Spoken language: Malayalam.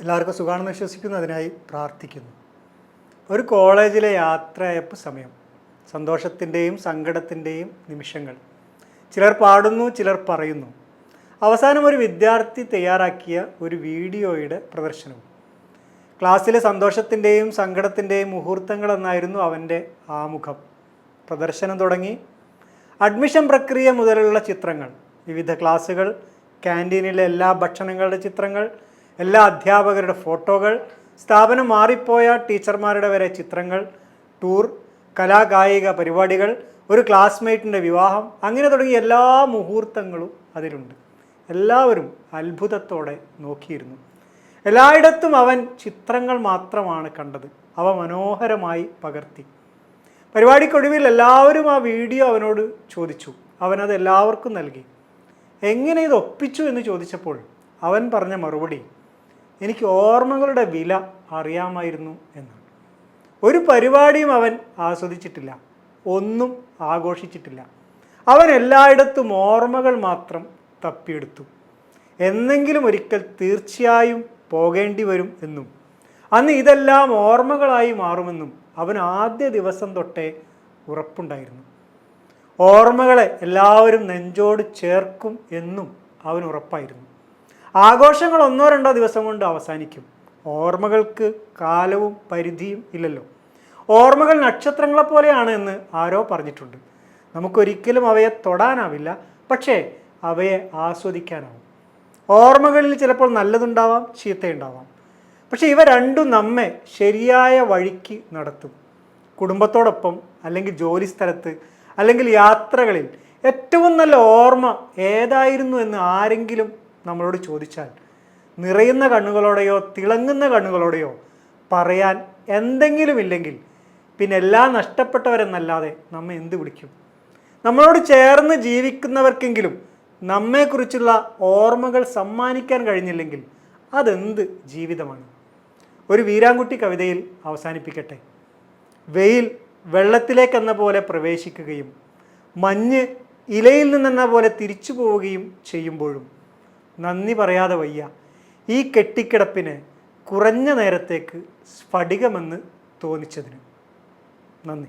എല്ലാവർക്കും സുഖമാണെന്ന് വിശ്വസിക്കുന്നു അതിനായി പ്രാർത്ഥിക്കുന്നു. ഒരു കോളേജിലെ യാത്രയപ്പ് സമയം സന്തോഷത്തിന്റെയും സങ്കടത്തിന്റെയും നിമിഷങ്ങൾ. ചിലർ പാടുന്നു ചിലർ പറയുന്നു. അവസാനം ഒരു വിദ്യാർത്ഥി തയ്യാറാക്കിയ ഒരു വീഡിയോയുടെ പ്രദർശനവും. ക്ലാസ്സിലെ സന്തോഷത്തിന്റെയും സങ്കടത്തിന്റെയും മുഹൂർത്തങ്ങളെന്നായിരുന്നു അവന്റെ ആമുഖം. പ്രദർശനം തുടങ്ങി. അഡ്മിഷൻ പ്രക്രിയ മുതലുള്ള ചിത്രങ്ങൾ വിവിധ ക്ലാസ്സുകൾ ക്യാന്റീനിലെ എല്ലാ ഭക്ഷണങ്ങളുടെ ചിത്രങ്ങൾ എല്ലാ അധ്യാപകരുടെ ഫോട്ടോകൾ സ്ഥാപനം മാറിപ്പോയ ടീച്ചർമാരുടെ വരെ ചിത്രങ്ങൾ ടൂർ കലാകായിക പരിപാടികൾ ഒരു ക്ലാസ്മേറ്റിന്റെ വിവാഹം അങ്ങനെ തുടങ്ങിയ എല്ലാ മുഹൂർത്തങ്ങളും അതിലുണ്ട്. എല്ലാവരും അത്ഭുതത്തോടെ നോക്കിയിരുന്നു. എല്ലായിടത്തും അവൻ ചിത്രങ്ങൾ മാത്രമാണ് കണ്ടത്. അവ മനോഹരമായി പകർത്തി. പരിപാടിക്കൊടുവിൽ എല്ലാവരും ആ വീഡിയോ അവനോട് ചോദിച്ചു. അവനത് എല്ലാവർക്കും നൽകി. എങ്ങനെ ഇത് ഒപ്പിച്ചു? എന്ന് ചോദിച്ചപ്പോൾ അവൻ പറഞ്ഞ മറുപടി എനിക്ക് ഓർമ്മകളുടെ വില അറിയാമായിരുന്നു എന്നാണ്. ഒരു പരിപാടിയും അവൻ ആസ്വദിച്ചിട്ടില്ല. ഒന്നും ആഘോഷിച്ചിട്ടില്ല. അവൻ എല്ലായിടത്തും ഓർമ്മകൾ മാത്രം തപ്പിയെടുത്തു. എന്നെങ്കിലും ഒരിക്കൽ തീർച്ചയായും പോകേണ്ടി വരും എന്നും അന്ന് ഇതെല്ലാം ഓർമ്മകളായി മാറുമെന്നും അവൻ ആദ്യ ദിവസം തൊട്ടേ ഉറപ്പുണ്ടായിരുന്നു. ഓർമ്മകളെ എല്ലാവരും നെഞ്ചോട് ചേർക്കും എന്നും അവൻ ഉറപ്പായിരുന്നു. ആഘോഷങ്ങൾ ഒന്നോ രണ്ടോ ദിവസം കൊണ്ട് അവസാനിക്കും. ഓർമ്മകൾക്ക് കാലവും പരിധിയും ഇല്ലല്ലോ. ഓർമ്മകൾ നക്ഷത്രങ്ങളെപ്പോലെയാണ് എന്ന് ആരോ പറഞ്ഞിട്ടുണ്ട്. നമുക്കൊരിക്കലും അവയെ തൊടാനാവില്ല പക്ഷേ അവയെ ആസ്വദിക്കാനാവും. ഓർമ്മകളിൽ ചിലപ്പോൾ നല്ലതുണ്ടാവാം ചീത്തയുണ്ടാവാം. പക്ഷേ ഇവ രണ്ടും നമ്മെ ശരിയായ വഴിക്ക് നടത്തും. കുടുംബത്തോടൊപ്പം അല്ലെങ്കിൽ ജോലി സ്ഥലത്ത് അല്ലെങ്കിൽ യാത്രകളിൽ ഏറ്റവും നല്ല ഓർമ്മ ഏതായിരുന്നു എന്ന് ആരെങ്കിലും നമ്മളോട് ചോദിച്ചാൽ നിറയുന്ന കണ്ണുകളോടെയോ തിളങ്ങുന്ന കണ്ണുകളോടെയോ പറയാൻ എന്തെങ്കിലും ഇല്ലെങ്കിൽ പിന്നെ എല്ലാം നഷ്ടപ്പെട്ടവരെന്നല്ലാതെ നമ്മെ എന്ത് വിളിക്കും? നമ്മളോട് ചേർന്ന് ജീവിക്കുന്നവർക്കെങ്കിലും നമ്മെക്കുറിച്ചുള്ള ഓർമ്മകൾ സമ്മാനിക്കാൻ കഴിഞ്ഞില്ലെങ്കിൽ അതെന്ത് ജീവിതമാണ്? ഒരു വീരാങ്കുട്ടി കവിതയിൽ അവസാനിപ്പിക്കട്ടെ. വെയിൽ വെള്ളത്തിലേക്കെന്ന പോലെ പ്രവേശിക്കുകയും മഞ്ഞ് ഇലയിൽ നിന്നെന്ന പോലെ തിരിച്ചു പോവുകയും ചെയ്യുമ്പോഴും നന്ദി പറയാതെ വയ്യ. ഈ കെട്ടിക്കിടപ്പിന് കുറഞ്ഞ നേരത്തേക്ക് സ്ഫടികമെന്ന് തോന്നിച്ചതിന് നന്ദി.